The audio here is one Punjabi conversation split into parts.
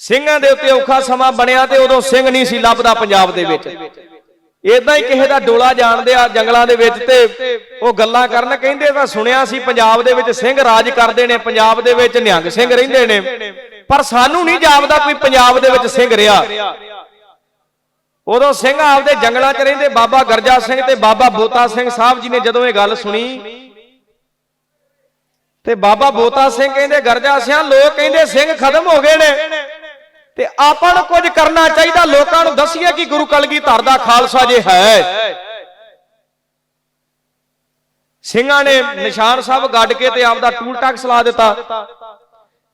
ਸਿੰਘਾਂ ਦੇ ਉੱਤੇ ਔਖਾ ਸਮਾਂ ਬਣਿਆ ਤੇ ਉਦੋਂ ਸਿੰਘ ਨਹੀਂ ਸੀ ਲੱਭਦਾ ਪੰਜਾਬ ਦੇ ਵਿੱਚ। ਇਦਾਂ ਹੀ ਕਿਸੇ ਦਾ ਡੋਲਾ ਜਾਣਦੇ ਆ ਜੰਗਲਾਂ ਦੇ ਵਿੱਚ ਤੇ ਉਹ ਗੱਲਾਂ ਕਰਨ ਕਹਿੰਦੇ ਤਾਂ ਸੁਣਿਆ ਸੀ ਪੰਜਾਬ ਦੇ ਵਿੱਚ ਸਿੰਘ ਰਾਜ ਕਰਦੇ ਨੇ, ਪੰਜਾਬ ਦੇ ਵਿੱਚ ਨਿਹੰਗ ਸਿੰਘ ਰਹਿੰਦੇ ਨੇ। ਪਰ ਸਾਨੂੰ ਨਹੀਂ ਜਾਪਦਾ ਕੋਈ ਪੰਜਾਬ ਦੇ ਵਿੱਚ ਸਿੰਘ ਰਿਹਾ। ਉਦੋਂ ਸਿੰਘ ਆਪਦੇ ਜੰਗਲਾਂ 'ਚ ਰਹਿੰਦੇ, ਬਾਬਾ ਗਰਜਾ ਸਿੰਘ ਤੇ ਬਾਬਾ ਬੋਤਾ ਸਿੰਘ ਸਾਹਿਬ ਜੀ ਨੇ ਜਦੋਂ ਇਹ ਗੱਲ ਸੁਣੀ, ਤੇ ਬਾਬਾ ਬੋਤਾ ਸਿੰਘ ਕਹਿੰਦੇ, ਗਰਜਾ ਸਿਆਂ, ਲੋਕ ਕਹਿੰਦੇ, ਸਿੰਘ ਖਤਮ ਹੋ ਗਏ ਨੇ। ਤੇ ਆਪਾਂ ਨੂੰ ਕੁਝ ਕਰਨਾ ਚਾਹੀਦਾ, ਲੋਕਾਂ ਨੂੰ ਦੱਸੀਏ ਕਿ ਗੁਰੂ ਕਲਗੀਧਰ ਦਾ ਖਾਲਸਾ ਜੇ ਹੈ। ਸਿੰਘਾਂ ਨੇ ਨਿਸ਼ਾਨ ਸਾਹਿਬ ਗੱਡ ਕੇ ਤੇ ਆਪਦਾ ਟੂਲ ਟੈਕਸ ਲਾ ਦਿੱਤਾ।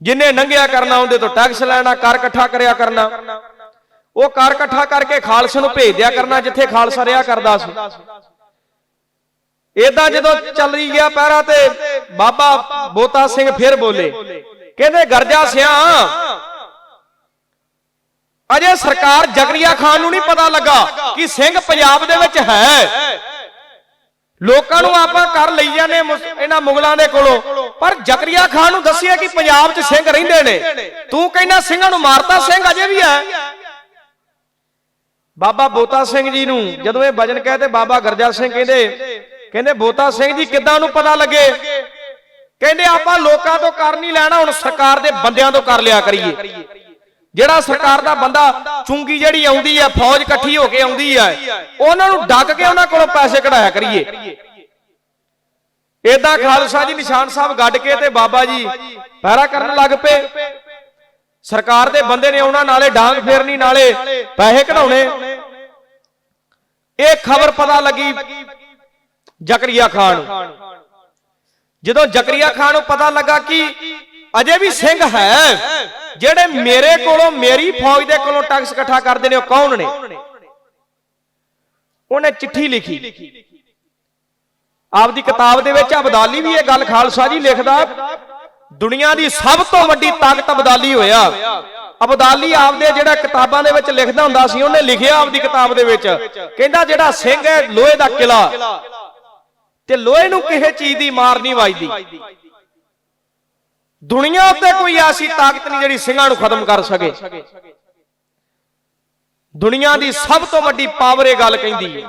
ਜਿੰਨੇ ਨੰਗਿਆ ਕਰਨਾ, ਉਹਦੇ ਤੋਂ ਟੈਕਸ ਲੈਣਾ ਕਰ ਇਕੱਠਾ ਕਰਿਆ ਕਰਨਾ। ਉਹ ਕਰ ਇਕੱਠਾ ਕਰਕੇ ਖਾਲਸੇ ਨੂੰ ਭੇਜ ਦਿਆ ਕਰਨਾ, ਜਿੱਥੇ ਖਾਲਸਾ ਰਿਹਾ ਕਰਦਾ ਸੀ। ਇਦਾਂ ਜਦੋਂ ਚੱਲੀ ਗਿਆ ਪਹਿਰਾ ਤੇ, ਬਾਬਾ ਬੋਤਾ ਸਿੰਘ ਫਿਰ ਬੋਲੇ, ਕਹਿੰਦੇ, ਗਰਜਾ ਸਿਆਂ ਅਜੇ ਸਰਕਾਰ ਜਗਰੀਆ ਖਾਨ ਨੂੰ ਨਹੀਂ ਪਤਾ ਲੱਗਾ ਕਿ ਸਿੰਘ ਪੰਜਾਬ ਦੇ ਵਿੱਚ ਹੈ। ਲੋਕਾਂ ਨੂੰ ਆਪਾਂ ਕਰ ਲਈ ਜਾਂਦੇ ਇਹਨਾਂ ਮੁਗਲਾਂ ਦੇ ਕੋਲੋਂ। ਪਰ ਜਕਰੀਆ ਖਾਨ ਨੂੰ ਦੱਸਿਆ ਕਿ ਪੰਜਾਬ 'ਚ ਸਿੰਘ ਰਹਿੰਦੇ ਨੇ। ਤੂੰ ਕਹਿੰਦਾ ਸਿੰਘਾਂ ਨੂੰ ਮਾਰਤਾ ਸਿੰਘ ਅਜੇ ਵੀ ਹੈ। ਬਾਬਾ ਬੋਤਾ ਸਿੰਘ ਜੀ ਨੂੰ ਜਦੋਂ ਇਹ ਭਜਨ ਕਹੇ ਤੇ ਬਾਬਾ ਗਰਜਾ ਸਿੰਘ ਕਹਿੰਦੇ ਕਹਿੰਦੇ ਬੋਤਾ ਸਿੰਘ ਜੀ ਕਿੱਦਾਂ ਨੂੰ ਪਤਾ ਲੱਗੇ? ਕਹਿੰਦੇ ਆਪਾਂ ਲੋਕਾਂ ਤੋਂ ਕਰ ਨਹੀਂ ਲੈਣਾ ਹੁਣ ਸਰਕਾਰ ਦੇ ਬੰਦਿਆਂ ਤੋਂ ਕਰ ਲਿਆ ਕਰੀਏ। ਜਿਹੜਾ ਸਰਕਾਰ ਦਾ ਬੰਦਾ ਚੁੰਗੀ ਜਿਹੜੀ ਆਉਂਦੀ ਹੈ, ਫੌਜ ਇਕੱਠੀ ਹੋ ਕੇ ਆਉਂਦੀ ਹੈ, ਉਹਨਾਂ ਨੂੰ ਡੱਕ ਕੇ ਉਹਨਾਂ ਕੋਲੋਂ ਪੈਸੇ ਕਢਾਇਆ ਕਰੀਏ। ਏਦਾਂ ਖਾਲਸਾ ਜੀ ਨਿਸ਼ਾਨ ਸਾਹਿਬ ਗੱਡ ਕੇ ਤੇ ਬਾਬਾ ਜੀ ਪਹਿਰਾ ਕਰਨ ਲੱਗ ਪਏ। ਸਰਕਾਰ ਦੇ ਬੰਦੇ ਨੇ ਉਹਨਾਂ ਨਾਲੇ ਡਾਂਗ ਫੇਰਨੀ, ਨਾਲੇ ਪੈਸੇ ਕਢਾਉਣੇ। ਇਹ ਖਬਰ ਪਤਾ ਲੱਗੀ ਜ਼ਕਰੀਆ ਖਾਨ ਨੂੰ। ਜਦੋਂ ਜ਼ਕਰੀਆ ਖਾਨ ਨੂੰ ਪਤਾ ਲੱਗਾ ਕਿ ਅਜੇ ਵੀ ਸਿੰਘ ਹੈ ਜਿਹੜੇ ਮੇਰੇ ਕੋਲੋਂ ਮੇਰੀ ਫੌਜ ਦੇ ਕੋਲੋਂ ਟੈਕਸ ਇਕੱਠਾ ਕਰਦੇ ਨੇ, ਉਹ ਕੌਣ ਨੇ? ਉਹਨੇ ਚਿੱਠੀ ਲਿਖੀ। ਆਪਦੀ ਕਿਤਾਬ ਦੇ ਵਿੱਚ ਅਬਦਾਲੀ ਵੀ ਇਹ ਗੱਲ ਖਾਲਸਾ ਜੀ ਲਿਖਦਾ, ਦੁਨੀਆ ਦੀ ਸਭ ਤੋਂ ਵੱਡੀ ਤਾਕਤ ਅਬਦਾਲੀ ਹੋਇਆ। ਅਬਦਾਲੀ ਆਪਦੇ ਜਿਹੜਾ ਕਿਤਾਬਾਂ ਦੇ ਵਿੱਚ ਲਿਖਦਾ ਹੁੰਦਾ ਸੀ, ਉਹਨੇ ਲਿਖਿਆ ਆਪਦੀ ਕਿਤਾਬ ਦੇ ਵਿੱਚ। ਕਹਿੰਦਾ ਜਿਹੜਾ ਸਿੰਘ ਹੈ ਲੋਹੇ ਦਾ ਕਿਲਾ। ਤੇ ਲੋਹੇ ਨੂੰ ਕਿਸੇ ਚੀਜ਼ ਦੀ ਮਾਰ ਨਹੀਂ ਵੱਜਦੀ। ਦੁਨੀਆ ਉੱਤੇ ਕੋਈ ਐਸੀ ਤਾਕਤ ਨਹੀਂ ਜਿਹੜੀ ਸਿੰਘਾਂ ਨੂੰ ਖਤਮ ਕਰ ਸਕੇ। ਦੁਨੀਆ ਦੀ ਸਭ ਤੋਂ ਵੱਡੀ ਪਾਵਰ ਇਹ ਗੱਲ ਕਹਿੰਦੀ ਹੈ।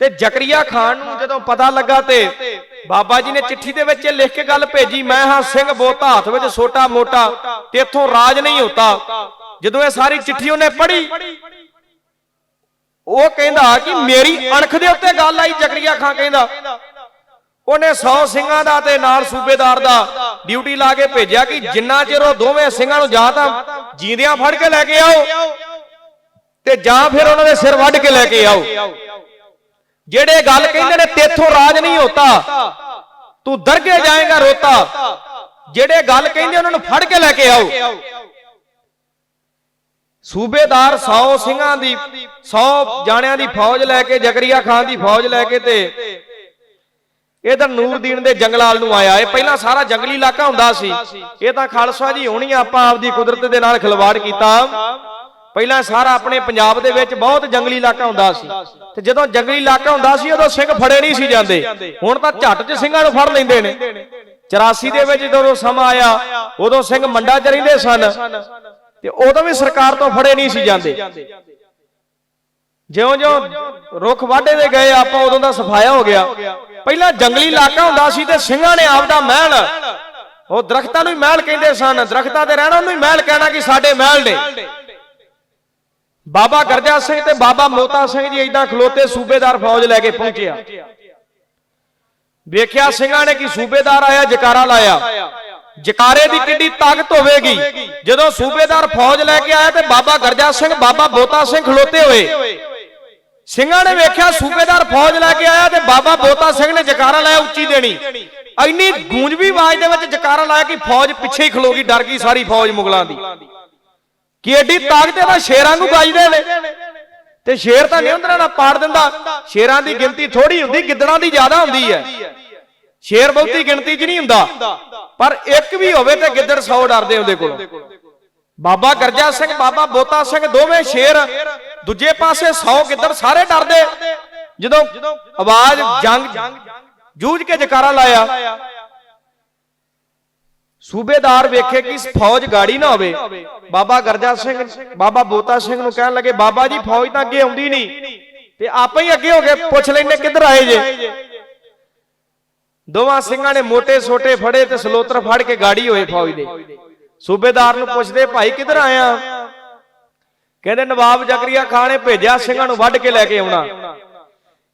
ਤੇ ਜ਼ਕਰੀਆ ਖਾਨ ਨੂੰ ਜਦੋਂ ਪਤਾ ਲੱਗਾ ਤੇ ਬਾਬਾ ਜੀ ਨੇ ਚਿੱਠੀ ਦੇ ਵਿੱਚ ਇਹ ਲਿਖ ਕੇ ਗੱਲ ਭੇਜੀ, ਮੈਂ ਹਾਂ ਸਿੰਘ ਬੋਤਾ ਹੱਥ ਵਿੱਚ ਛੋਟਾ ਮੋਟਾ ਤੇ ਇੱਥੋਂ ਰਾਜ ਨਹੀਂ ਹੁੰਦਾ। ਜਦੋਂ ਇਹ ਸਾਰੀ ਚਿੱਠੀ ਉਹਨੇ ਪੜ੍ਹੀ, ਉਹ ਕਹਿੰਦਾ ਕਿ ਮੇਰੀ ਅਣਖ ਦੇ ਉੱਤੇ ਗੱਲ ਆਈ, ਜ਼ਕਰੀਆ ਖਾਨ ਕਹਿੰਦਾ। ਉਹਨੇ 100 ਸਿੰਘਾਂ ਦਾ ਤੇ ਨਾਲ ਸੂਬੇਦਾਰ ਦਾ ਡਿਊਟੀ ਲਾ ਕੇ ਭੇਜਿਆ ਕਿ ਜਿੰਨਾ ਚਿਰ ਉਹ ਦੋਵੇਂ ਸਿੰਘਾਂ ਨੂੰ ਜਾਂ ਤਾਂ ਜੀਂਦਿਆਂ ਫੜ ਕੇ ਲੈ ਕੇ ਆਓ ਤੇ ਜਾਂ ਫਿਰ ਉਹਨਾਂ ਦੇ ਸਿਰ ਵੱਢ ਕੇ ਲੈ ਕੇ ਆਓ। ਜਿਹੜੇ ਗੱਲ ਕਹਿੰਦੇ ਨੇ, ਤੇਥੋਂ ਰਾਜ ਨਹੀਂ ਹੁੰਦਾ ਤੂੰ ਦਰਗੇ ਜਾਏਗਾ ਰੋਤਾ। ਜਿਹੜੇ ਗੱਲ ਕਹਿੰਦੇ ਉਹਨਾਂ ਨੂੰ ਫੜ ਕੇ ਲੈ ਕੇ ਆਓ। ਸੂਬੇਦਾਰ 100 ਸਿੰਘਾਂ ਦੀ 100 ਜਾਣਿਆਂ ਦੀ ਫੌਜ ਲੈ ਕੇ, ਜ਼ਕਰੀਆ ਖਾਨ ਦੀ ਫੌਜ ਲੈ ਕੇ ਤੇ ਇਹ ਤਾਂ ਨੂਰਦੀਨ ਦੇ ਜੰਗਲਾਲ ਨੂੰ ਆਇਆ। ਇਹ ਪਹਿਲਾਂ ਸਾਰਾ ਜੰਗਲੀ ਇਲਾਕਾ ਹੁੰਦਾ ਸੀ। ਇਹ ਤਾਂ ਖਾਲਸਾ ਜੀ ਹੋਣੀ ਆਪਾਂ ਆਪਦੀ ਕੁਦਰਤ ਦੇ ਨਾਲ ਖਿਲਵਾੜ ਕੀਤਾ। ਪਹਿਲਾਂ ਸਾਰਾ ਆਪਣੇ ਪੰਜਾਬ ਦੇ ਵਿੱਚ ਬਹੁਤ ਜੰਗਲੀ ਇਲਾਕਾ ਹੁੰਦਾ ਸੀ। ਤੇ ਜਦੋਂ ਜੰਗਲੀ ਇਲਾਕਾ ਹੁੰਦਾ ਸੀ, ਉਦੋਂ ਸਿੰਘ ਫੜੇ ਨਹੀਂ ਸੀ ਜਾਂਦੇ। ਹੁਣ ਤਾਂ ਝੱਟ 'ਚ ਸਿੰਘਾਂ ਨੂੰ ਫੜ ਲੈਂਦੇ ਨੇ। 84 ਦੇ ਵਿੱਚ ਜਦੋਂ ਸਮਾਂ ਆਇਆ, ਉਦੋਂ ਸਿੰਘ ਮੰਡਾ 'ਚ ਰਹਿੰਦੇ ਸਨ। ਤੇ ਉਦੋਂ ਵੀ ਸਰਕਾਰ ਤੋਂ ਫੜੇ ਨਹੀਂ ਸੀ ਜਾਂਦੇ। ਜਿਉਂ-ਜਿਉਂ ਰੁੱਖ ਵਾਢੇ ਦੇ ਗਏ, ਆਪਾਂ ਉਦੋਂ ਦਾ ਸਫਾਇਆ ਹੋ ਗਿਆ। ਪਹਿਲਾਂ ਜੰਗਲੀ ਇਲਾਕਾ ਹੁੰਦਾ ਸੀ ਤੇ ਸਿੰਘਾਂ ਨੇ ਆਪਦਾ ਮਹਿਲ, ਉਹ ਦਰਖਤਾਂ ਨੂੰ ਹੀ ਮਹਿਲ ਕਹਿੰਦੇ ਸਨ। ਦਰਖਤਾਂ ਤੇ ਰਹਿਣਾ, ਉਹਨੂੰ ਹੀ ਮਹਿਲ ਕਹਿਣਾ ਕਿ ਸਾਡੇ ਮਹਿਲ ਨੇ। ਬਾਬਾ ਗਰਜਾ ਸਿੰਘ ਤੇ ਬਾਬਾ ਮੋਤਾ ਸਿੰਘ ਜੀ ਇਦਾਂ ਖਲੋਤੇ ਸੂਬੇਦਾਰ ਫੌਜ ਲੈ ਕੇ ਪਹੁੰਚਿਆ। ਵੇਖਿਆ ਸਿੰਘਾਂ ਨੇ ਕਿ ਸੂਬੇਦਾਰ ਆਇਆ, ਜਕਾਰਾ ਲਾਇਆ। ਜਕਾਰੇ ਦੀ ਕਿੰਨੀ ਤਾਕਤ ਹੋਵੇਗੀ। ਜਦੋਂ ਸੂਬੇਦਾਰ ਫੌਜ ਲੈ ਕੇ ਆਇਆ ਤੇ ਬਾਬਾ ਗਰਜਾ ਸਿੰਘ, ਬਾਬਾ ਬੋਤਾ ਸਿੰਘ ਖਲੋਤੇ ਹੋਏ। ਸਿੰਘਾਂ ਨੇ ਵੇਖਿਆ ਸੂਬੇਦਾਰ ਫੌਜ ਲੈ ਕੇ ਆਇਆ ਤੇ ਬਾਬਾ ਬੋਤਾ ਸਿੰਘ ਨੇ ਜਕਾਰਾ ਲਾਇਆ ਉੱਚੀ ਦੇਣੀ। ਇੰਨੀ ਗੂੰਜਵੀ ਆਵਾਜ਼ ਦੇ ਵਿੱਚ ਜਕਾਰਾ ਲਾਇਆ ਕਿ ਫੌਜ ਪਿੱਛੇ ਹੀ ਖਲੋ ਗਈ ਡਰ ਗਈ ਸਾਰੀ ਫੌਜ ਮੁਗਲਾਂ ਦੀ। ਕਿ ਐਡੀ ਤਾਕਤ ਇਹਦਾ ਸ਼ੇਰਾਂ ਨੂੰ ਗਾਜਦੇ ਨੇ ਤੇ ਸ਼ੇਰ ਤਾਂ ਨਿਯੰਤਰਣ ਨਾਲ ਪਾੜ ਦਿੰਦਾ। ਸ਼ੇਰਾਂ ਦੀ ਗਿਣਤੀ ਥੋੜੀ ਹੁੰਦੀ ਗਿੱਦੜਾਂ ਦੀ ਜ਼ਿਆਦਾ ਹੁੰਦੀ ਹੈ। ਸ਼ੇਰ ਬਹੁਤੀ ਗਿਣਤੀ 'ਚ ਨਹੀਂ ਹੁੰਦਾ। ਪਰ ਇੱਕ ਵੀ ਹੋਵੇ ਤੇ ਗਿੱਦੜ 100 ਡਰਦੇ ਉਹਦੇ ਕੋਲੋਂ। ਬਾਬਾ ਗਰਜਾ ਸਿੰਘ, ਬਾਬਾ ਬੋਤਾ ਸਿੰਘ ਦੋਵੇਂ ਸ਼ੇਰ, ਦੂਜੇ ਪਾਸੇ 100 ਗਿੱਦੜ ਸਾਰੇ ਡਰਦੇ। ਜਦੋਂ ਆਵਾਜ਼ ਜੰਗ ਜੂਝ ਕੇ ਜਕਾਰਾ ਲਾਇਆ, ਸੂਬੇਦਾਰ ਵੇਖੇ ਕਿ ਫੌਜ ਗਾੜੀ ਨਾ ਹੋਵੇ। ਬਾਬਾ ਗਰਜਾ ਸਿੰਘ, ਬਾਬਾ ਬੋਤਾ ਸਿੰਘ ਨੂੰ ਕਹਿਣ ਲੱਗੇ, ਬਾਬਾ ਜੀ, ਫੌਜ ਤਾਂ ਅੱਗੇ ਆਉਂਦੀ ਨਹੀਂ। ਤੇ ਆਪੇ ਹੀ ਅੱਗੇ ਹੋ ਕੇ ਪੁੱਛ ਲੈਨੇ ਕਿੱਧਰ ਆਏ ਜੇ? ਦੋਵਾਂ ਸਿੰਘਾਂ ਨੇ ਮੋٹے ਛੋਟੇ ਫੜੇ ਤੇ ਸਲੋਤਰ ਫੜ ਕੇ ਗਾੜੀ ਹੋਏ ਫੌਜ ਦੇ। ਸੂਬੇਦਾਰ ਨੂੰ ਪੁੱਛਦੇ, ਭਾਈ, ਕਿੱਧਰ ਆਇਆ ਕਹਿੰਦੇ, ਨਵਾਬ ਜ਼ਕਰੀਆ ਖਾਨ ਨੇ ਭੇਜਿਆ, ਸਿੰਘਾਂ ਨੂੰ ਵੱਢ ਕੇ ਲੈ ਕੇ ਆਉਣਾ।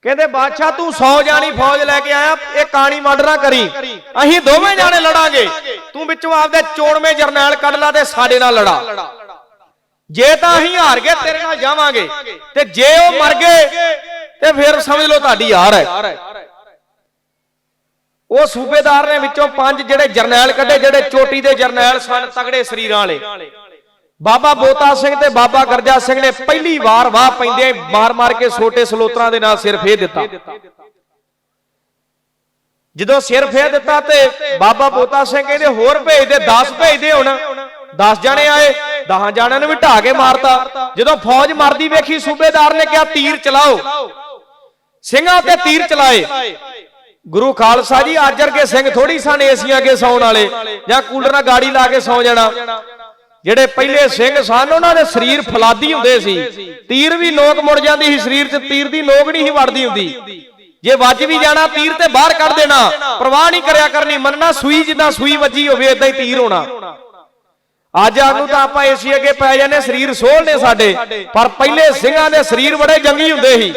ਕਹਿੰਦੇ, ਬਾਦਸ਼ਾਹ, ਤੂੰ 100 ਜਾਣੀ ਫੌਜ ਲੈ ਕੇ ਆਇਆ, ਇਹ ਕਾਣੀ ਮਰਡਰ ਕਰੀ। ਅਸੀਂ ਦੋਵੇਂ ਜਾਣੇ ਲੜਾਂਗੇ। ਤੂੰ ਵਿੱਚੋਂ ਆਪਦੇ ਚੋਣਵੇਂ ਜਰਨੈਲ ਕੱਢ ਲਾ ਤੇ ਸਾਡੇ ਨਾਲ ਲੜਾ। ਜੇ ਤਾਂ ਅਸੀਂ ਹਾਰ ਗਏ, ਤੇਰੇ ਨਾਲ ਜਾਵਾਂਗੇ। ਤੇ ਜੇ ਉਹ ਮਰ ਗਏ, ਤੇ ਫਿਰ ਸਮਝ ਲਓ ਤੁਹਾਡੀ ਹਾਰ ਹੈ। ਉਹ ਸੂਬੇਦਾਰ ਨੇ ਵਿੱਚੋਂ ਪੰਜ ਜਿਹੜੇ ਜਰਨੈਲ ਕੱਢੇ, ਜਿਹੜੇ ਚੋਟੀ ਦੇ ਜਰਨੈਲ ਸਨ, ਤਗੜੇ ਸਰੀਰਾਂ ਵਾਲੇ। ਬਾਬਾ ਬੋਤਾ ਸਿੰਘ ਤੇ ਬਾਬਾ ਗਰਜਾ ਸਿੰਘ ਨੇ ਪਹਿਲੀ ਵਾਰ ਵਾਹ ਪੈਂਦੇ ਮਾਰ-ਮਾਰ ਕੇ ਛੋਟੇ ਸਲੋਤਰਾਂ ਦੇ ਨਾਲ ਸਿਰ ਫੇਰ ਦਿੱਤਾ। ਜਦੋਂ ਸਿਰ ਫੇਰ ਦਿੱਤਾ ਤੇ ਬਾਬਾ ਬੋਤਾ ਸਿੰਘ ਕਹਿੰਦੇ, ਹੋਰ ਭੇਜਦੇ 10 ਭੇਜ ਹੁਣ। 10 ਜਾਣੇ ਆਏ 10 ਜਾਣਿਆਂ ਨੂੰ ਵੀ ਢਾ ਕੇ ਮਾਰਤਾ। ਜਦੋਂ ਫੌਜ ਮਰਦੀ ਵੇਖੀ, ਸੂਬੇਦਾਰ ਨੇ ਕਿਹਾ, ਤੀਰ ਚਲਾਓ। ਸਿੰਘਾਂ ਤੇ ਤੀਰ ਚਲਾਏ। ਗੁਰੂ ਖਾਲਸਾ ਜੀ ਅੱਜ ਵਰਗੇ ਸਿੰਘ ਥੋੜੀ ਸਨ ਏਸੀਆਂ ਅੱਗੇ ਸੌਣ ਵਾਲੇ, ਜਾਂ ਕੂਲਰ ਨਾਲ ਗਾੜੀ ਲਾ ਕੇ ਸੌ ਜਾਣਾ। ਜਿਹੜੇ ਪਹਿਲੇ ਸਿੰਘ ਸਨ, ਉਹਨਾਂ ਦੇ ਸਰੀਰ ਫਲਾਦੀ ਹੁੰਦੇ ਸੀ। ਤੀਰ ਵੀ ਨੋਕ ਮੁੜ ਜਾਂਦੀ ਸੀ ਸਰੀਰ 'ਚ, ਤੀਰ ਦੀ ਨੋਕ ਨਹੀਂ ਸੀ ਵੜਦੀ ਹੁੰਦੀ। ਜੇ ਵੱਜ ਵੀ ਜਾਣਾ, ਤੀਰ ਤੇ ਬਾਹਰ ਕੱਢ ਦੇਣਾ। ਪ੍ਰਵਾਹ ਨਹੀਂ ਕਰਿਆ ਕਰਨੀ, ਮੰਨਣਾ ਸੂਈ ਜਿੱਦਾਂ ਸੂਈ ਵੱਜੀ ਹੋਵੇ ਇਦਾਂ ਹੀ ਤੀਰ ਹੋਣਾ। ਅੱਜ ਆਨੂੰ ਤਾਂ ਆਪਾਂ ਏਸੀ ਅੱਗੇ ਪੈ ਜਾਂਦੇ ਸਰੀਰ ਸੋਹਣੇ ਸਾਡੇ। ਪਰ ਪਹਿਲੇ ਸਿੰਘਾਂ ਦੇ ਸਰੀਰ ਬੜੇ ਜੰਗੀ ਹੁੰਦੇ ਸੀ।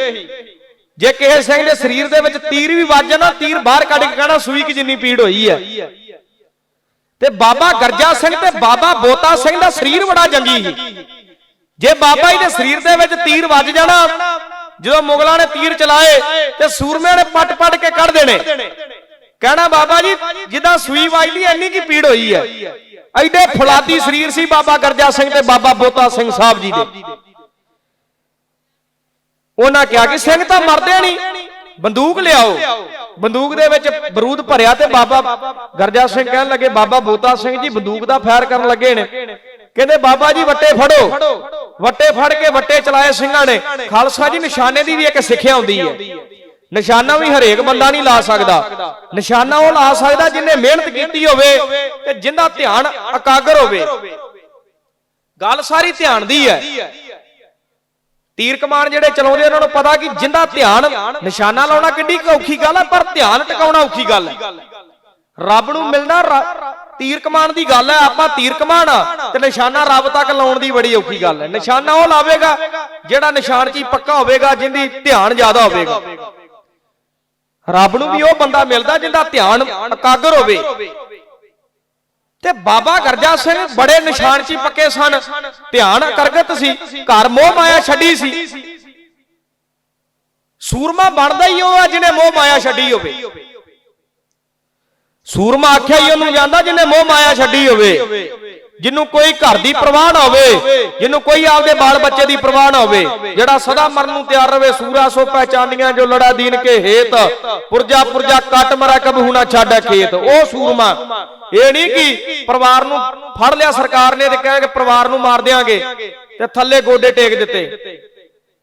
ਜੇ ਕਿਸੇ ਸਿੰਘ ਦੇ ਸਰੀਰ ਦੇ ਵਿੱਚ ਤੀਰ ਵੀ ਵੱਜ ਜਾਣਾ, ਤੀਰ ਬਾਹਰ ਕੱਢ ਕੇ ਕਹਿਣਾ, ਸੂਈ ਕਿ ਜਿੰਨੀ ਪੀੜ ਹੋਈ ਹੈ। ਤੇ ਬਾਬਾ ਗਰਜਾ ਸਿੰਘ ਤੇ ਬਾਬਾ ਬੋਤਾ ਸਿੰਘ ਦਾ ਸਰੀਰ ਬੜਾ ਜੰਗੀ ਸੀ। ਜੇ ਬਾਬਾ ਜੀ ਦੇ ਸਰੀਰ ਦੇ ਵਿੱਚ ਤੀਰ ਵੱਜ ਜਾਣਾ, ਜਦੋਂ ਮੁਗਲਾਂ ਨੇ ਤੀਰ ਚਲਾਏ ਤੇ ਸੂਰਮਿਆਂ ਨੇ ਪੱਟ-ਪੱਟ ਕੇ ਕੱਢ ਦੇਣੇ। ਕਹਿਣਾ, ਬਾਬਾ ਜੀ, ਜਿੱਦਾਂ ਸੂਈ ਵੱਜਦੀ ਐਨੀ ਕੀ ਪੀੜ ਹੋਈ ਹੈ। ਐਡੇ ਫੁਲਾਦੀ ਸਰੀਰ ਸੀ ਬਾਬਾ ਗਰਜਾ ਸਿੰਘ ਤੇ ਬਾਬਾ ਬੋਤਾ ਸਿੰਘ ਸਾਹਿਬ ਜੀ ਦੇ। ਉਹਨਾਂ ਕਿਹਾ ਕਿ ਸਿੰਘ ਤਾਂ ਮਰਦੇ ਨਹੀਂ। ਬੰਦੂਕ ਲਿਆਓ। ਬੰਦੂਕ ਦੇ ਵਿੱਚ ਬਰੂਦ ਭਰਿਆ ਤੇ ਬਾਬਾ ਗਰਜਾ ਸਿੰਘ ਕਹਿਣ ਲੱਗੇ, ਬਾਬਾ ਬੋਤਾ ਸਿੰਘ ਜੀ, ਬੰਦੂਕ ਦਾ ਫਾਇਰ ਕਰਨ ਲੱਗੇ ਨੇ। ਕਹਿੰਦੇ, ਬਾਬਾ ਜੀ, ਵੱਟੇ ਫੜੋ। ਵੱਟੇ ਫੜ ਕੇ ਵੱਟੇ ਚਲਾਏ ਸਿੰਘਾਂ ਨੇ। ਖਾਲਸਾ ਜੀ, ਨਿਸ਼ਾਨੇ ਦੀ ਵੀ ਇੱਕ ਸਿੱਖਿਆ ਹੁੰਦੀ ਹੈ। ਨਿਸ਼ਾਨਾ ਵੀ ਹਰੇਕ ਬੰਦਾ ਨਹੀਂ ਲਾ ਸਕਦਾ। ਨਿਸ਼ਾਨਾ ਉਹ ਲਾ ਸਕਦਾ ਜਿਨੇ ਮਿਹਨਤ ਕੀਤੀ ਹੋਵੇ ਤੇ ਜਿੰਦਾ ਧਿਆਨ ਇਕਾਗਰ ਹੋਵੇ। ਗੱਲ ਸਾਰੀ ਧਿਆਨ ਦੀ ਹੈ। ਤੀਰ ਕਮਾਨ ਜਿਹੜੇ ਚਲਾਉਂਦੇ ਉਹਨਾਂ ਨੂੰ ਪਤਾ ਕਿ ਜਿੰਦਾ ਧਿਆਨ ਨਿਸ਼ਾਨਾ ਲਾਉਣਾ ਕਿੰਨੀ ਔਖੀ ਗੱਲ ਹੈ ਪਰ ਧਿਆਨ ਟਿਕਾਉਣਾ ਔਖੀ ਗੱਲ ਹੈ। ਰੱਬ ਨੂੰ ਮਿਲਣਾ ਤੀਰ ਕਮਾਨ ਦੀ ਗੱਲ ਹੈ, ਆਪਾਂ ਤੀਰ ਕਮਾਨ ਤੇ ਨਿਸ਼ਾਨਾ ਰੱਬ ਤੱਕ ਲਾਉਣ ਦੀ ਬੜੀ ਔਖੀ ਗੱਲ ਹੈ। ਨਿਸ਼ਾਨਾ ਉਹ ਲਾਵੇਗਾ ਜਿਹੜਾ ਨਿਸ਼ਾਨ 'ਚ ਪੱਕਾ ਹੋਵੇਗਾ, ਜਿੰਦੀ ਧਿਆਨ ਜ਼ਿਆਦਾ ਹੋਵੇਗਾ। ਰੱਬ ਨੂੰ ਵੀ ਉਹ ਬੰਦਾ ਮਿਲਦਾ ਜਿੰਦਾ ਧਿਆਨ ਇਕਾਗਰ ਹੋਵੇ। ਤੇ ਬਾਬਾ ਗਰਜਾ ਸਿੰਘ ਬੜੇ ਨਿਸ਼ਾਨ 'ਚ ਹੀ ਪੱਕੇ ਸਨ। ਧਿਆਨ ਕਰਗਤ ਸੀ। ਘਰ ਮੋਹ ਮਾਇਆ ਛੱਡੀ ਸੀ। ਸੂਰਮਾ ਬਣਦਾ ਹੀ ਉਹ ਆ ਜਿਹਨੇ ਮੋਹ ਮਾਇਆ ਛੱਡੀ ਹੋਵੇ। ਸੂਰਮਾ ਆਖਿਆ ਹੀ ਉਹਨੂੰ ਜਾਂਦਾ ਜਿਹਨੇ ਮੋਹ ਮਾਇਆ ਛੱਡੀ ਹੋਵੇ। ਜਿਹਨੂੰ ਕੋਈ ਘਰ ਦੀ ਪ੍ਰਵਾਹ ਨਾ ਹੋਵੇ, ਜਿਹਨੂੰ ਕੋਈ ਆਪਦੇ ਬਾਲ ਬੱਚੇ ਦੀ ਪ੍ਰਵਾਹ ਨਾ ਹੋਵੇ, ਜਿਹੜਾ ਸਦਾ ਮਰਨ ਨੂੰ ਤਿਆਰ ਰਵੇ, ਸੂਰਾ ਸੋ ਪਹਿਚਾਨੀਆਂ ਜੋ ਲੜਾ ਦੀਨ ਕੇ ਹੇਤ, ਪੁਰਜਾ ਪੁਰਜਾ ਕੱਟ ਮਰਾ ਕਬਹੂ ਨਾ ਛੱਡ ਖੇਤ। ਉਹ ਸੂਰਮਾ ਇਹ ਨਹੀਂ ਕਿ ਪਰਿਵਾਰ ਨੂੰ ਫੜ ਲਿਆ ਸਰਕਾਰ ਨੇ ਤੇ ਕਹਿ ਕੇ ਪਰਿਵਾਰ ਨੂੰ ਮਾਰ ਦਿਆਂਗੇ ਤੇ ਥੱਲੇ ਗੋਡੇ ਟੇਕ ਦਿੱਤੇ।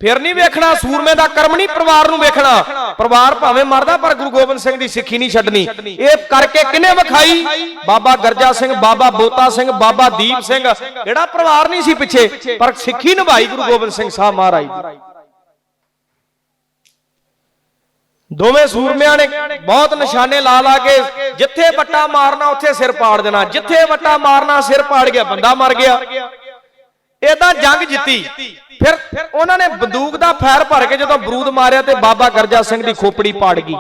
ਫਿਰ ਨਹੀਂ ਵੇਖਣਾ, ਸੂਰਮੇ ਦਾ ਕਰਮ ਨਹੀਂ ਪਰਿਵਾਰ ਨੂੰ ਵੇਖਣਾ। ਪਰਿਵਾਰ ਭਾਵੇਂ ਮਰਦਾ, ਪਰ ਗੁਰੂ ਗੋਬਿੰਦ ਸਿੰਘ ਦੀ ਸਿੱਖੀ ਨਹੀਂ ਛੱਡਣੀ। ਇਹ ਕਰਕੇ ਕਿਨੇ ਵਿਖਾਈ? ਬਾਬਾ ਗਰਜਾ ਸਿੰਘ, ਬਾਬਾ ਬੋਤਾ ਸਿੰਘ, ਬਾਬਾ ਦੀਪ ਸਿੰਘ। ਜਿਹੜਾ ਪਰਿਵਾਰ ਨਹੀਂ ਸੀ ਪਿੱਛੇ, ਪਰ ਸਿੱਖੀ ਨਿਭਾਈ ਗੁਰੂ ਗੋਬਿੰਦ ਸਿੰਘ ਸਾਹਿਬ ਮਹਾਰਾਜ ਦੀ। ਦੋਵੇਂ ਸੂਰਮਿਆਂ ਨੇ ਬਹੁਤ ਨਿਸ਼ਾਨੇ ਲਾ ਲਾ ਕੇ, ਜਿੱਥੇ ਵੱਟਾ ਮਾਰਨਾ, ਉੱਥੇ ਸਿਰ ਪਾੜ ਦੇਣਾ। ਜਿੱਥੇ ਵੱਟਾ ਮਾਰਨਾ, ਸਿਰ ਪਾੜ ਗਿਆ, ਬੰਦਾ ਮਰ ਗਿਆ। ਇਦਾਂ ਜੰਗ ਜਿੱਤੀ। ਫਿਰ ਉਹਨਾਂ ਨੇ ਬੰਦੂਕ ਦਾ ਫਾਇਰ ਭਰ ਕੇ ਜਦੋਂ ਬਰੂਦ ਮਾਰਿਆ ਤੇ ਬਾਬਾ ਗਰਜਾ ਸਿੰਘ ਦੀ ਖੋਪੜੀ ਪਾੜ ਗਈ।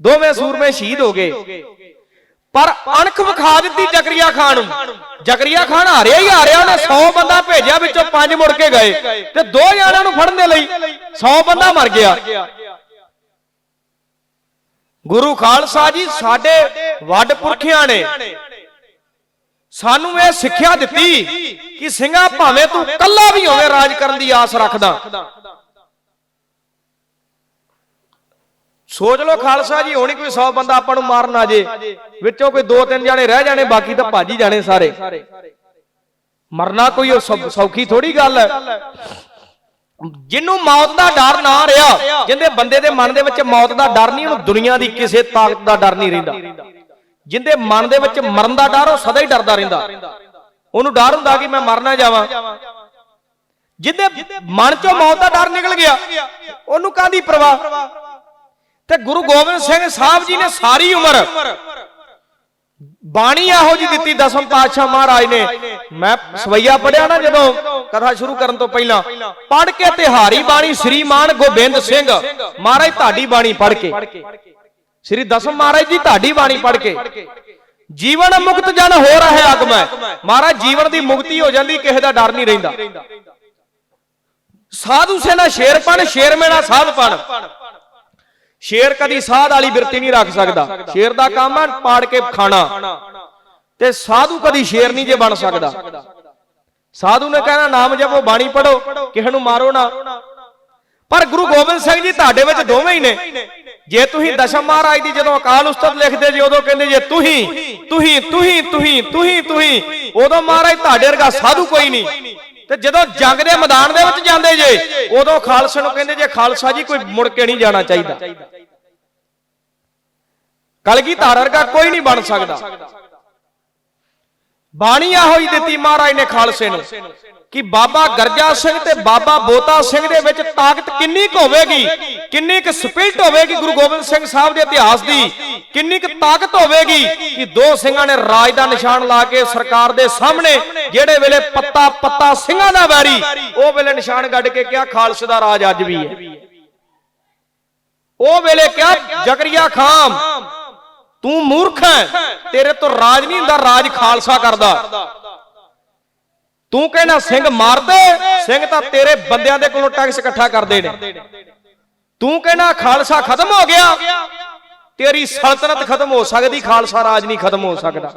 ਦੋਵੇਂ ਸੂਰਮੇ ਸ਼ਹੀਦ ਹੋ ਗਏ। ਪਰ ਅਣਖ ਵਿਖਾ ਦਿੱਤੀ ਜ਼ਕਰੀਆ ਖਾਨ ਨੂੰ। ਜ਼ਕਰੀਆ ਖਾਨ ਹਾਰਿਆ ਹੀ ਹਾਰਿਆ ਉਹਨੇ 100 ਬੰਦਾ ਭੇਜਿਆ ਵਿੱਚੋਂ ਪੰਜ ਮੁੜ ਕੇ ਗਏ। ਤੇ ਦੋ ਜਣਿਆਂ ਨੂੰ ਫੜਨ ਦੇ ਲਈ 100 ਬੰਦਾ ਮਰ ਗਿਆ। ਗੁਰੂ ਖਾਲਸਾ ਜੀ ਸਾਡੇ ਵੱਡ ਪੁਰਖਿਆਂ ਨੇ ਸਾਨੂੰ ਇਹ ਸਿੱਖਿਆ ਦਿੱਤੀ। ਕਿ ਸਿੰਘਾ ਭਾਵੇਂ ਤੂੰ ਕੱਲਾ ਵੀ ਹੋਵੇਂ, ਰਾਜ ਕਰਨ ਦੀ ਆਸ ਰੱਖਦਾ। ਸੋਚ ਲਓ ਖਾਲਸਾ ਜੀ, ਹੋਣੀ ਕੋਈ 100 ਬੰਦਾ ਆਪਾਂ ਨੂੰ ਮਾਰਨ ਆ ਜੇ। ਵਿੱਚੋਂ ਕੋਈ 2-3 ਜਾਣੇ ਰਹਿ ਜਾਣੇ, ਬਾਕੀ ਤਾਂ ਭੱਜ ਹੀ ਜਾਣੇ ਸਾਰੇ। ਮਰਨਾ ਕੋਈ ਉਹ ਸੌਖੀ ਥੋੜੀ ਗੱਲ ਹੈ। ਜਿਹਨੂੰ ਮੌਤ ਦਾ ਡਰ ਨਾ ਰਿਹਾ, ਜਿੰਦੇ ਬੰਦੇ ਦੇ ਮਨ ਦੇ ਵਿੱਚ ਮੌਤ ਦਾ ਡਰ ਨਹੀਂ, ਉਹਨੂੰ ਦੁਨੀਆ ਦੀ ਕਿਸੇ ਤਾਕਤ ਦਾ ਡਰ ਨਹੀਂ ਰਹਿੰਦਾ। ਜਿੰਦੇ ਮਨ ਦੇ ਵਿੱਚ ਮਰਨ ਦਾ ਡਰ, ਉਹ ਸਦਾ ਹੀ ਡਰਦਾ ਰਹਿੰਦਾ। ਉਹਨੂੰ ਡਰ ਹੁੰਦਾ ਕਿ ਮੈਂ ਮਰ ਨਾ ਜਾਵਾਂ। ਜਿੰਦੇ ਮਨ ਚੋਂ ਮੌਤ ਦਾ ਡਰ ਨਿਕਲ ਗਿਆ, ਉਹਨੂੰ ਕਾਹਦੀ ਪਰਵਾਹ? ਤੇ ਗੁਰੂ ਗੋਬਿੰਦ ਸਿੰਘ ਸਾਹਿਬ ਜੀ ਨੇ ਸਾਰੀ ਉਮਰ ਬਾਣੀ ਇਹੋ ਜੀ ਦਿੱਤੀ, ਦਸਮ ਪਾਤਸ਼ਾਹ ਮਹਾਰਾਜ ਨੇ। ਮੈਂ ਸਵਈਆ ਪੜਿਆ ਨਾ ਜਦੋਂ ਕਥਾ ਸ਼ੁਰੂ ਕਰਨ ਤੋਂ ਪਹਿਲਾਂ। ਪੜ ਕੇ ਤਿਹਾਰੀ ਬਾਣੀ ਸ੍ਰੀਮਾਨ ਗੋਬਿੰਦ ਸਿੰਘ। ਮਹਾਰਾਜ ਤੁਹਾਡੀ ਬਾਣੀ ਪੜ ਕੇ। ਸ੍ਰੀ ਦਸਮ ਮਹਾਰਾਜ ਜੀ ਤੁਹਾਡੀ ਬਾਣੀ ਪੜ ਕੇ। ਜੀਵਨ ਮੁਕਤ ਜਨ ਹੋ ਰਹੇ ਅਗਮੈ ਮਹਾਰਾਜ, ਜੀਵਨ ਦੀ ਮੁਕਤੀ ਹੋ ਜਾਂਦੀ, ਕਿਸੇ ਦਾ ਡਰ ਨਹੀਂ ਰਹਿੰਦਾ। ਸਾਧੂ ਸੇਨਾ ਸ਼ੇਰਪਣ ਸ਼ੇਰ ਮੇਰਾ ਸਾਧਪਣ ਸ਼ੇਰ ਕਦੀ ਸਾਧ ਵਾਲੀ ਬਿਰਤੀ ਨਹੀਂ ਰੱਖ ਸਕਦਾ। ਸ਼ੇਰ ਦਾ ਕੰਮ ਹੈ ਪਾੜ ਕੇ ਖਾਣਾ। ਤੇ ਸਾਧੂ ਕਦੀ ਸ਼ੇਰ ਨਹੀਂ ਜੇ ਬਣ ਸਕਦਾ। ਸਾਧੂ ਨੇ ਕਹਿਣਾ, ਨਾਮ ਜਪੋ, ਬਾਣੀ ਪੜੋ ਕਿਸੇ ਨੂੰ ਮਾਰੋ ਨਾ। ਪਰ ਗੁਰੂ ਗੋਬਿੰਦ ਸਿੰਘ ਜੀ ਤੁਹਾਡੇ ਵਿੱਚ ਦੋਵੇਂ ਹੀ ਨੇ। ਜੇ ਤੁਸੀਂ ਦਸ਼ਮ ਮਹਾਰਾਜ ਦੀ ਜਦੋਂ ਅਕਾਲ ਉਸਤਤ ਲਿਖਦੇ ਜੀ ਉਦੋਂ ਕਹਿੰਦੇ ਜੇ ਤੁਸੀਂ ਤੁਸੀਂ ਤੁਸੀਂ ਤੁਸੀਂ ਤੁਸੀਂ ਤੁਸੀਂ ਉਦੋਂ ਮਹਾਰਾਜ ਤੁਹਾਡੇ ਵਰਗਾ ਸਾਧੂ ਕੋਈ ਨਹੀਂ। ਤੇ ਜਦੋਂ ਜੰਗ ਦੇ ਮੈਦਾਨ ਦੇ ਵਿੱਚ ਜਾਂਦੇ ਜੇ ਉਦੋਂ ਖਾਲਸੇ ਨੂੰ ਕਹਿੰਦੇ ਜੇ ਖਾਲਸਾ ਜੀ ਕੋਈ ਮੁੜ ਕੇ ਨਹੀਂ ਜਾਣਾ ਚਾਹੀਦਾ। ਕਲਗੀ ਵਰਗਾ ਕੋਈ ਨਹੀਂ ਬਣ ਸਕਦਾ। ਬਾਣੀ ਇਹੋ ਹੀ ਦਿੱਤੀ ਮਹਾਰਾਜ ਨੇ ਖਾਲਸੇ ਨੂੰ। ਕਿ ਬਾਬਾ ਗਰਜਾ ਸਿੰਘ ਤੇ ਬਾਬਾ ਬੋਤਾ ਸਿੰਘ ਦੇ ਵਿੱਚ ਤਾਕਤ ਕਿੰਨੀ ਕੁ ਹੋਵੇਗੀ? ਕਿੰਨੀ ਕੁ ਸਪਿਰਟ ਹੋਵੇਗੀ ਗੁਰੂ ਗੋਬਿੰਦ ਸਿੰਘ ਸਾਹਿਬ ਦੇ ਇਤਿਹਾਸ ਦੀ? ਕਿੰਨੀ ਕੁ ਤਾਕਤ ਹੋਵੇਗੀ ਕਿ ਦੋ ਸਿੰਘਾਂ ਨੇ ਰਾਜ ਦਾ ਨਿਸ਼ਾਨ ਲਾ ਕੇ ਸਰਕਾਰ ਦੇ ਸਾਹਮਣੇ ਜਿਹੜੇ ਵੇਲੇ ਪੱਤਾ ਪੱਤਾ ਸਿੰਘਾਂ ਦਾ ਵੈਰੀ, ਉਹ ਵੇਲੇ ਨਿਸ਼ਾਨ ਗੱਡ ਕੇ ਕਿਹਾ ਖਾਲਸੇ ਦਾ ਰਾਜ ਅੱਜ ਵੀ ਹੈ। ਉਹ ਵੇਲੇ ਕਿਹਾ, ਜਕਰੀਆ ਖਾਮ, ਤੂੰ ਮੂਰਖ ਹੈ, ਤੇਰੇ ਤੋਂ ਰਾਜ ਨਹੀਂ ਹੁੰਦਾ, ਰਾਜ ਖਾਲਸਾ ਕਰਦਾ। ਤੂੰ ਕਹਿੰਦਾ, ਸਿੰਘ ਮਾਰਦੇ? ਸਿੰਘ ਤਾਂ ਤੇਰੇ ਬੰਦਿਆਂ ਦੇ ਕੋਲੋਂ ਟੈਕਸ ਇਕੱਠਾ ਕਰਦੇ ਨੇ। ਤੂੰ ਕਹਿੰਦਾ, ਖਾਲਸਾ ਖਤਮ ਹੋ ਗਿਆ। ਤੇਰੀ ਸਲਤਨਤ ਖਤਮ ਹੋ ਸਕਦੀ, ਖਾਲਸਾ ਰਾਜ ਨਹੀਂ ਖਤਮ ਹੋ ਸਕਦਾ।